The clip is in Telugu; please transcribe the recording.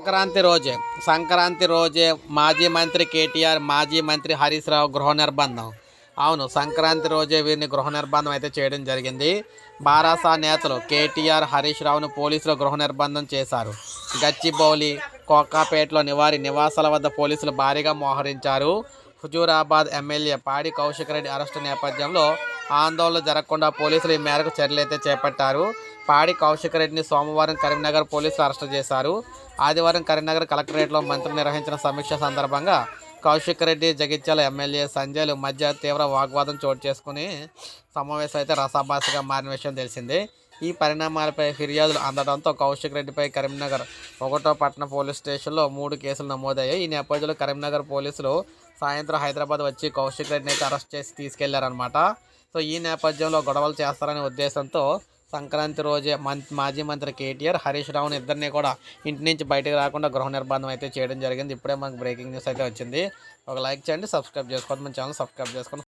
సంక్రాంతి రోజే సంక్రాంతి రోజే మాజీ మంత్రి కేటీఆర్ మాజీ మంత్రి హరీష్ రావు గృహ నిర్బంధం. అవును సంక్రాంతి రోజే వీరిని గృహ నిర్బంధం అయితే చేయడం జరిగింది. బారాసా నేతలు కేటీఆర్ హరీష్ రావును పోలీసులు గృహ నిర్బంధం చేశారు. గచ్చిబౌలి కోకాపేటలో నివారి నివాసాల వద్ద పోలీసులు భారీగా మోహరించారు. హుజూరాబాద్ ఎమ్మెల్యే పాడి కౌశిక్ రెడ్డి అరెస్టు నేపథ్యంలో ఆందోళన జరగకుండా పోలీసులు ఈ మేరకు చర్యలైతే చేపట్టారు. పాడి కౌశిక్ రెడ్డిని సోమవారం కరీంనగర్ పోలీసులు అరెస్టు చేశారు. ఆదివారం కరీంనగర్ కలెక్టరేట్లో మంత్రి నిర్వహించిన సమీక్ష సందర్భంగా కౌశిక్ రెడ్డి జగిత్యాల ఎమ్మెల్యే సంజయ్లు మధ్య తీవ్ర వాగ్వాదం చోటు చేసుకుని సమావేశం అయితే రసాభాసగా మారిన విషయం తెలిసింది. ఈ పరిణామాలపై ఫిర్యాదులు అందడంతో కౌశిక్ రెడ్డిపై కరీంనగర్ ఒకటో పట్టణ పోలీస్ స్టేషన్లో మూడు కేసులు నమోదయ్యాయి. ఈ నేపథ్యంలో కరీంనగర్ పోలీసులు సాయంత్రం హైదరాబాద్ వచ్చి కౌశిక్ రెడ్డిని అయితే అరెస్ట్ చేసి తీసుకెళ్ళారనమాట సో ఈ నేపథ్యంలో గొడవలు చేస్తారనే ఉద్దేశంతో సంక్రాంతి రోజే మంత్ మాజీ మంత్రి కేటీఆర్ హరీష్ రావుని ఇద్దరిని కూడా ఇంటి నుంచి బయటకు రాకుండా గృహ నిర్బంధం అయితే చేయడం జరిగింది. ఇప్పుడే మనకు బ్రేకింగ్ న్యూస్ అయితే వచ్చింది. ఒక లైక్ చేయండి సబ్స్క్రైబ్ చేసుకోండి. మన ఛానల్ సబ్స్క్రైబ్ చేసుకోండి